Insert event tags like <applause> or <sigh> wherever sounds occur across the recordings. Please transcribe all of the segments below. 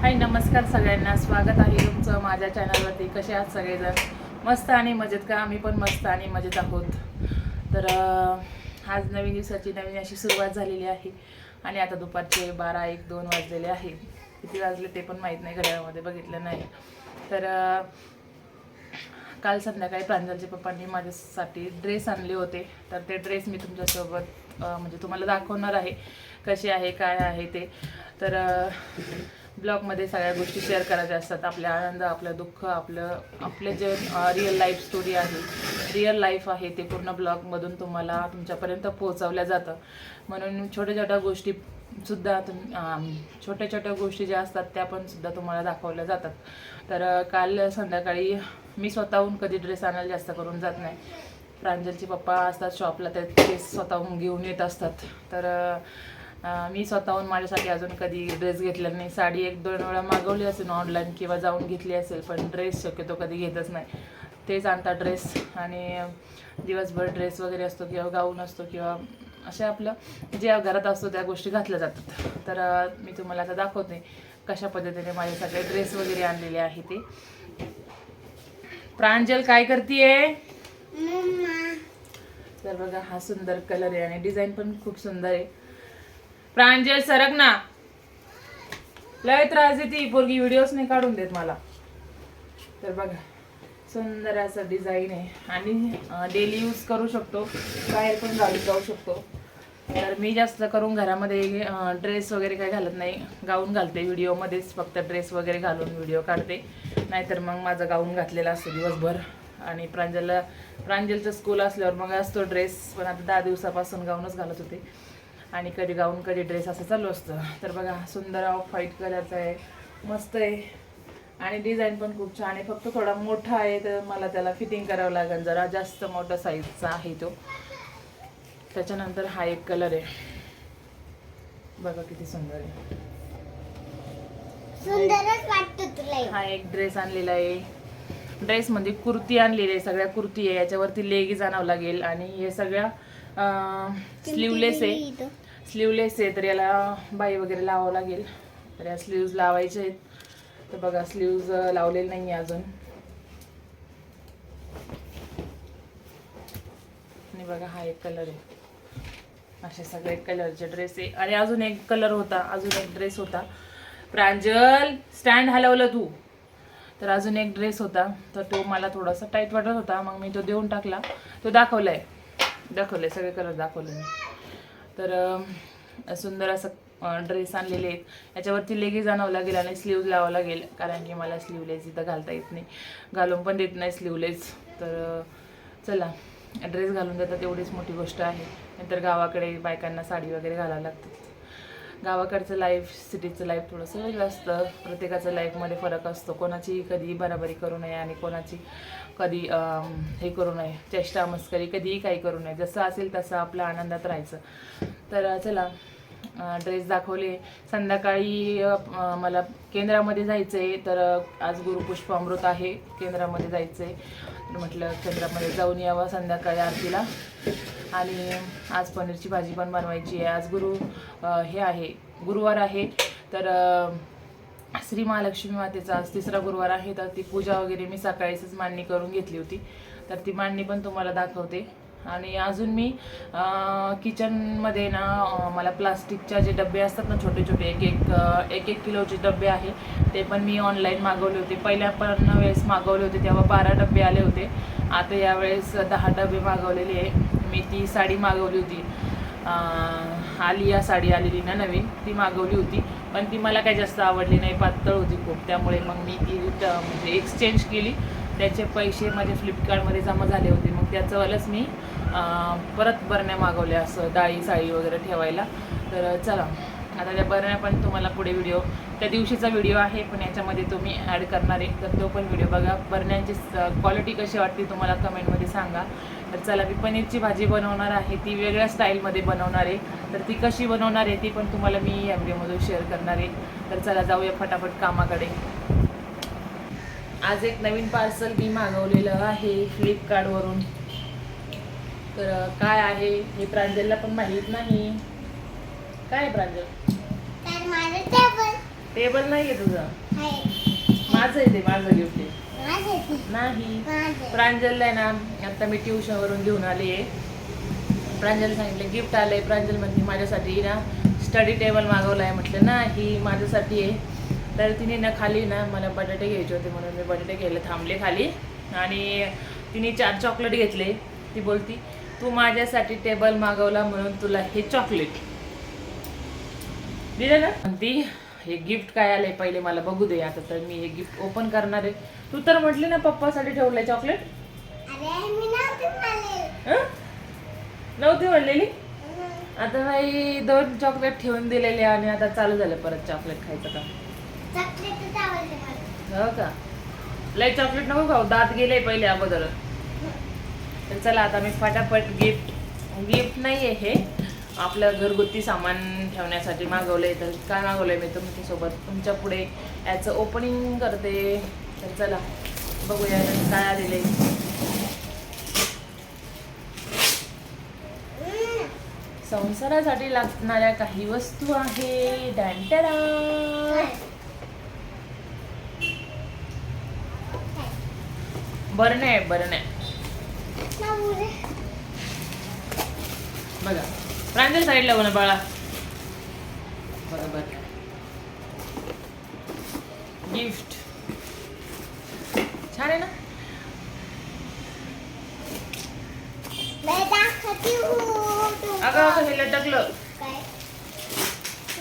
हाय नमस्कार सगळ्यांना. स्वागत आहे तुमचं माझ्या चॅनलवरती. कसे आहात सगळेजण? मस्त आणि मजेत का? आम्ही पण मस्त आणि मजेत आहोत. तर आज नवीन दिवसाची नवीन अशी सुरुवात झालेली आहे. आणि आता दुपारचे बारा एक दोन वाजलेले आहे. किती वाजले ते पण माहीत नाही घड्याळामध्ये बघितलं नाही. तर काल संध्याकाळी प्रांजलच्या पप्पांनी माझ्यासाठी ड्रेस आणले होते. तर ते ड्रेस मी तुमच्यासोबत म्हणजे तुम्हाला दाखवणार आहे. कसे आहे काय आहे ते. तर ब्लॉगमध्ये सगळ्या गोष्टी शेअर करायच्या असतात. आपल्या आनंद आपलं दुःख आपलं आपले जे रिअल लाईफ स्टोरी आहे रिअल लाईफ आहे ते पूर्ण ब्लॉगमधून तुम्हाला तुमच्यापर्यंत पोहोचवल्या जातं. म्हणून छोट्या छोट्या गोष्टी सुद्धा तुम छोट्या छोट्या गोष्टी ज्या असतात त्या पण सुद्धा तुम्हाला दाखवल्या जातात. तर काल संध्याकाळी मी स्वतःहून कधी ड्रेस आणायला जास्त करून जात नाही. प्रांजलचे पप्पा असतात शॉपला ते स्वतःहून घेऊन येत असतात. तर मी स्वतःहून माझ्यासाठी अजून कधी ड्रेस घेतलेला नाही. साडी एक दोन वेळा मागवली असेल ऑनलाईन किंवा जाऊन घेतली असेल पण ड्रेस शक्यतो कधी घेतच नाही. तेच आणतात ड्रेस आणि दिवसभर ड्रेस वगैरे असतो किंवा गाऊन असतो किंवा असे आपलं जे घरात असतो त्या गोष्टी घातल्या जातात. तर मी तुम्हाला आता दाखवते कशा पद्धतीने माझ्यासाठी ड्रेस वगैरे आणलेले आहे ते. प्रांजल काय करतीये? तर बघा हा सुंदर कलर आहे आणि डिझाईन पण खूप सुंदर आहे. प्रांजल सरक ना लय त्रास देते ही पोरगी व्हिडिओच नाही काढून देत मला. तर बघा सुंदर असं डिझाईन आहे. आणि डेली यूज करू शकतो. बाहेर पण घालून जाऊ शकतो. तर मी जास्त करून घरामध्ये ड्रेस वगैरे काही घालत नाही. गाऊन घालते व्हिडिओमध्येच फक्त ड्रेस वगैरे घालून व्हिडिओ काढते. नाहीतर मग माझा गाऊन घातलेला असतो दिवसभर. आणि प्रांजलला प्रांजलचं स्कूल असल्यावर मग असतो ड्रेस पण आता दहा दिवसापासून गाऊनच घालत होते. आणि कधी गाऊन कधी ड्रेस असं चालू असतं. तर बघा सुंदर ऑफ व्हाईट कलरचा आहे. मस्त आहे. आणि डिझाईन पण खूप छान आहे. फक्त थोडा मोठा आहे तर मला त्याला फिटिंग करावं लागेल. जरा जास्त मोठा साईजचा आहे तो. त्याच्यानंतर हा एक कलर आहे. बघा किती सुंदर आहे. सुंदरच वाटतं तुला हे. एक ड्रेस आणलेला आहे. ड्रेस म्हणजे कुर्ती आणलेली आहे. सगळ्या कुर्ती आहे. याच्यावरती लेगीज आणावं लागेल. आणि हे सगळ्या स्लीवलेस आहे. स्लीवलेस आहे तर याला बाई वगैरे लावावं लागेल. तर या स्लीव्ज लावायचे आहेत. तर बघा स्लीव्ज लावलेले नाही आहे अजून. आणि बघा हा एक कलर आहे. असे सगळे कलरचे ड्रेस आहे. आणि अजून एक कलर होता अजून एक ड्रेस होता. प्रांजल स्टँड हलवलं तू. तर अजून एक ड्रेस होता. तर तो मला थोडासा टाईट वाटत होता. मग मी तो देऊन टाकला. तो दाखवलाय. दाखवले सगळे कलर दाखवले मी. तर सुंदर असं ड्रेस आणलेले आहेत. याच्यावरती लेगीज आणावं लागेल आणि स्लीव्ज लावावं लागेल. कारण की मला स्लीवलेस इथं घालता येत नाही. घालून पण देत नाही स्लीवलेस तर चला. ड्रेस घालून देतात एवढीच मोठी गोष्ट आहे. नंतर गावाकडे बायकांना साडी वगैरे घालावं लागतात गावाकडचं लाईफ सिटीचं लाईफ थोडंसं वेगळं असतं. प्रत्येकाचं लाईफमध्ये फरक असतो. कोणाची कधी बराबरी करू नये आणि कोणाची कधी हे करू नये. चेष्टा मस्करी कधीही काही करू नये. जसं असेल तसं आपल्या आनंदात राहायचं. तर चला. ड्रेस दाखवले. संध्याकाळी मला केंद्रामध्ये जायचं आहे तर आज गुरुपुष्प अमृत आहे केंद्रामध्ये जायचं आहे म्हटलं केंद्रामध्ये जाऊन यावं संध्याकाळी आरतीला. आणि आज पनीरची भाजी पण बनवायची आहे. आज गुरु हे आहे गुरुवार आहे. तर श्री महालक्ष्मी मातेचा आज तिसरा गुरुवार आहे. तर ती पूजा वगैरे मी सकाळीच मांडणी करून घेतली होती. तर ती मांडणी पण तुम्हाला दाखवते. आणि अजून मी किचनमध्ये ना मला प्लास्टिकच्या जे डबे असतात ना छोटे छोटे एक एक एक एक किलोचे डबे आहे ते पण मी ऑनलाईन मागवले होते. पहिल्या पण वेळेस मागवले होते तेव्हा बारा डबे आले होते. आता यावेळेस दहा डबे मागवलेले आहे. मी ती साडी मागवली होती. आलिया साडी आलेली ना नवीन ती मागवली होती. पण ती मला काही जास्त आवडली नाही पातळ होती खूप. त्यामुळे मग मी ती म्हणजे एक्सचेंज केली. त्याचे पैसे माझे फ्लिपकार्टमध्ये जमा झाले होते. त्याचंवालंच मी परत बरण्या मागवल्या असं डाळी साळी वगैरे ठेवायला. तर चला आता त्या बरण्या पण तुम्हाला पुढे व्हिडिओ त्या दिवशीचा व्हिडिओ आहे पण याच्यामध्ये तुम्ही ॲड करणार आहे. तर तो पण व्हिडिओ बघा. बरण्यांची क्वालिटी कशी वाटते तुम्हाला कमेंटमध्ये सांगा. तर चला मी पनीरची भाजी बनवणार आहे. ती वेगळ्या स्टाईलमध्ये बनवणार आहे. तर ती कशी बनवणार आहे ती पण तुम्हाला मी या व्हिडिओमधून शेअर करणार आहे. तर चला जाऊया फटाफट कामाकडे. आज एक नवीन पार्सल मी मागवलेलं आहे फ्लिपकार्टवरून. तर काय आहे हे प्रांजलला पण माहीत नाही. काय प्रांजल? टेबल टेबल नाही आहे तुझं. माझं आहे ते माझं गिफ्ट आहे. नाही. प्रांजलला आहे ना आता मी ट्युशनवरून घेऊन आले आहे प्रांजल सांगितलं गिफ्ट आलंय. प्रांजल म्हणते माझ्यासाठी ना स्टडी टेबल मागवलं आहे म्हटलं ना ही माझ्यासाठी आहे. तर तिने ना खाली ना मला बटाटे घ्यायचे होते म्हणून मी बटाटे घ्यायला थांबले खाली. आणि तिने चार चॉकलेट घेतले. ती बोलती तू माझ्यासाठी टेबल मागवला म्हणून तुला हे चॉकलेट दिलं ना? ती हे गिफ्ट काय आलंय? पहिले मला बघू दे. आता तर मी हे गिफ्ट ओपन करणार आहे. तू तर म्हटली ना पप्पासाठी ठेवलंय चॉकलेट? नव्हती म्हणलेली? आता नाही दोन चॉकलेट ठेवून दिलेले आणि आता चालू झालं परत चॉकलेट खायचं का हो का? लय चॉकलेट नको खाऊ दात गेले पहिले अगोदर. तर चला आता मी फटाफट गिफ्ट गिफ्ट नाही आहे हे. आपलं घरगुती सामान ठेवण्यासाठी मागवलंय तर काय मागवलंय मी तुमच्यासोबत? तुमच्यापुढे याचं ओपनिंग करते. तर चला बघूया काय आलेलं संसारासाठी लागणाऱ्या काही वस्तू आहे डॅन्टरा बरं नाही बरं नाही बघा. प्रांजल साईडला बघा बाळा. बरोबर. गिफ्ट छान आहे ना? अगं अगं हे लटकलं.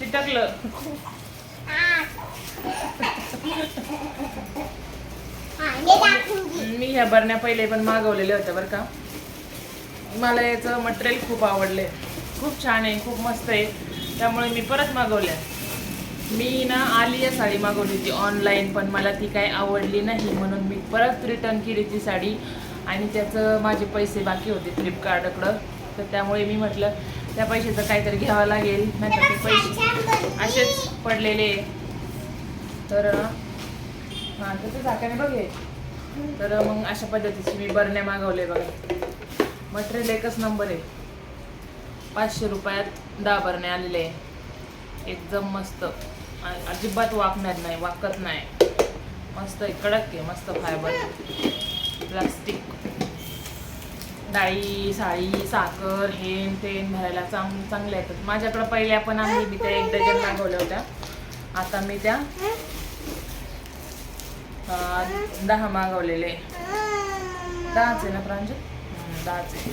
चिटकलं <laughs> मी ह्या बरण्या पहिले पण मागवलेल्या होत्या बरं का. मला याचं मटेरियल खूप आवडले खूप छान आहे खूप मस्त आहे. त्यामुळे मी परत मागवल्या. मी ना आलिया साडी मागवली होती ऑनलाईन पण मला ती काही आवडली नाही. म्हणून मी परत रिटर्न केली ती साडी. आणि त्याचं माझे पैसे बाकी होते फ्लिपकार्टकडं. तर त्यामुळे मी म्हटलं त्या पैशाचं काहीतरी घ्यावं लागेल. नाही ते पैसे असेच पडलेले. तर हां तर झाकाने बघे तर मग अशा पद्धतीची मी बरण्या मागवले बघा. मटेरियल एकच नंबर आहे. पाचशे रुपयात दहा बरणे आलेले आहे. एकदम मस्त. अजिबात वाकणार नाही वाकत नाही. मस्त आहे कडक आहे मस्त फायबर प्लास्टिक डाळी साळी साखर हेन तेन भरायला चांग चांगल्या येतात. माझ्याकडं पहिल्या पण आहे मी त्या एक डझन मागवल्या होत्या. आता मी त्या दहा मागवलेले. दहाच आहे ना प्रांजल दहाच आहे.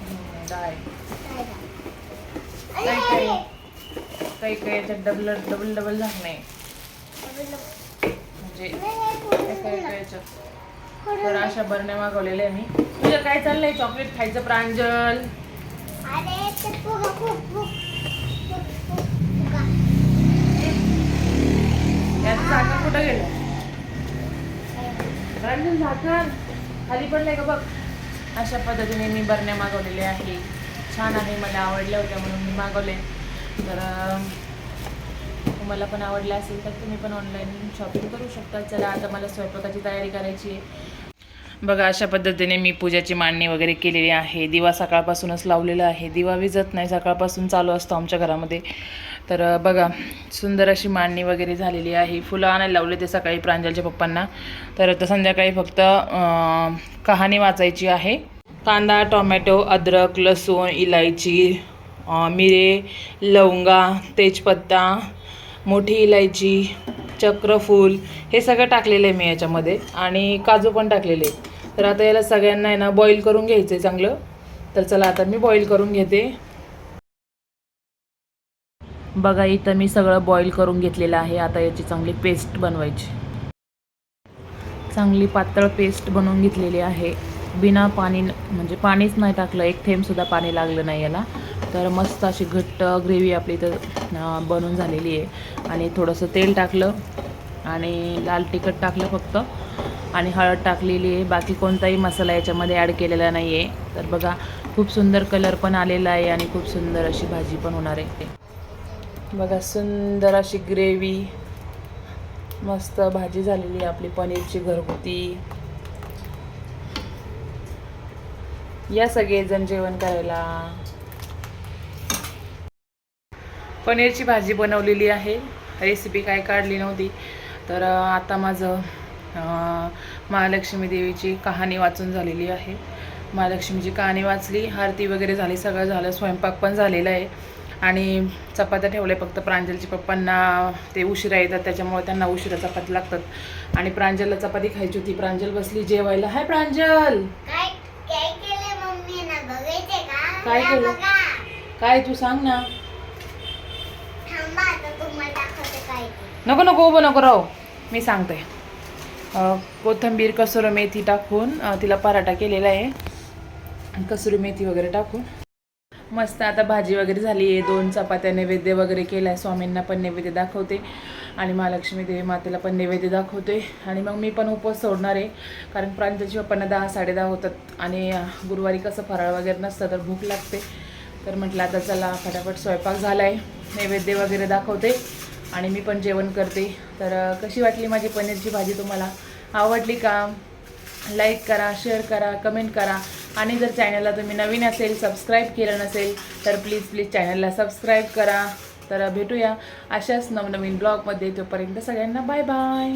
हम्म, काही काही काही याच्यात डबल डबल डबल झाक नाही. म्हणजे काही काही याच्यात. तर अशा बरण्या मागवलेल्या आहे मी. तुझं काय चाललंय? चॉकलेट खायचं प्रांजल? याचं झाकण कुठं गेलं? प्रांजल झाकण खाली पडलंय का बघ? अशा पद्धतीने मी बरण्या मागवलेल्या आहे. छान आहे मला आवडल्या होत्या म्हणून मी मागवले. तर तुम्हाला पण आवडल्या असेल तर तुम्ही पण ऑनलाईन शॉपिंग करू शकता. चला आता मला स्वयंपाकाची तयारी करायची आहे. बघा अशा पद्धतीने मी पूजाची मांडणी वगैरे केलेली आहे. दिवा सकाळपासूनच लावलेला आहे. दिवा विजत नाही सकाळपासून चालू असतो आमच्या घरामध्ये. तर बघा सुंदर अशी मांडणी वगैरे झालेली आहे. फुलं आणायला लावले ते सकाळी प्रांजलच्या पप्पांना. तर आता संध्याकाळी फक्त कहाणी वाचायची आहे. कांदा टोमॅटो अद्रक लसूण इलायची मिरे लवंगा तेजपत्ता मोठी इलायची चक्रफूल हे सगळं टाकलेलं आहे मी याच्यामध्ये. आणि काजू पण टाकलेले तर आता याला सगळ्यांना आहे ना बॉईल करून घ्यायचं आहे चांगलं. तर चला आता मी बॉईल करून घेते. बघा इथं मी सगळं बॉईल करून घेतलेलं आहे. आता याची चांगली पेस्ट बनवायची. चांगली पातळ पेस्ट बनवून घेतलेली आहे. बिना पाणी न- म्हणजे पाणीच नाही टाकलं. एक थेंबसुद्धा पाणी लागलं नाही याला. तर मस्त अशी घट्ट ग्रेव्ही आपली इथं बनून बनवून झालेली आहे. आणि थोडंसं तेल टाकलं. आणि लाल तिखट टाकलं फक्त. आणि हळद टाकलेली आहे. बाकी कोणताही मसाला याच्यामध्ये ॲड केलेला नाही आहे तर बघा खूप सुंदर कलर पण आलेला आहे आणि खूप सुंदर अशी भाजी पण होणार आहे. बघा सुंदर अशी ग्रेव्ही मस्त भाजी झालेली आहे आपली पनीरची घरगुती. या सगळेजण जेवण करायला. पनीरची भाजी बनवलेली आहे. रेसिपी काय काढली नव्हती. तर आता माझं महालक्ष्मी देवीची कहाणी वाचून झालेली आहे. महालक्ष्मीची कहाणी वाचली आरती वगैरे झाली सगळं झालं स्वयंपाक पण झालेला आहे. आणि चपात्या ठेवल्या फक्त प्रांजलच्या पप्पांना ते उशिरा येतात त्याच्यामुळे त्यांना उशिरा चपाती लागतात. आणि प्रांजलला चपाती खायची होती. प्रांजल बसली जेवायला. हाय प्रांजल! काय केले? काय तू सांग ना. नको नको उभं नको राहू. मी सांगते. कोथिंबीर कसुरी मेथी टाकून तिला पराठा केलेला आहे. कसुरी मेथी वगैरे टाकून. मस्त आता भाजी वगैरे झाली आहे. दोन चपात्या नैवेद्य वगैरे केला आहे स्वामींना पण नैवेद्य दाखवते. आणि महालक्ष्मी देवी मातेला पण नैवेद्य दाखवते. आणि मग मी पण उपवास सोडणार आहे. कारण प्रांताची पप्पांना दहा साडेदहा होतात. आणि गुरुवारी कसं फराळ वगैरे नसतं तर भूक लागते. तर म्हटलं आता चला फटाफट स्वयंपाक झाला आहे नैवेद्य वगैरे दाखवते. आणि मी पण जेवण करते. तर कशी वाटली माझी पनीरची भाजी तुम्हाला? आवडली का? लाईक करा शेअर करा कमेंट करा. आणि जर चॅनलला तुम्ही नवीन असेल सबस्क्राईब केलं नसेल तर प्लीज प्लीज चॅनलला सबस्क्राईब करा. तर भेटूया अशाच नवनवीन ब्लॉगमध्ये तोपर्यंत सगळ्यांना बाय बाय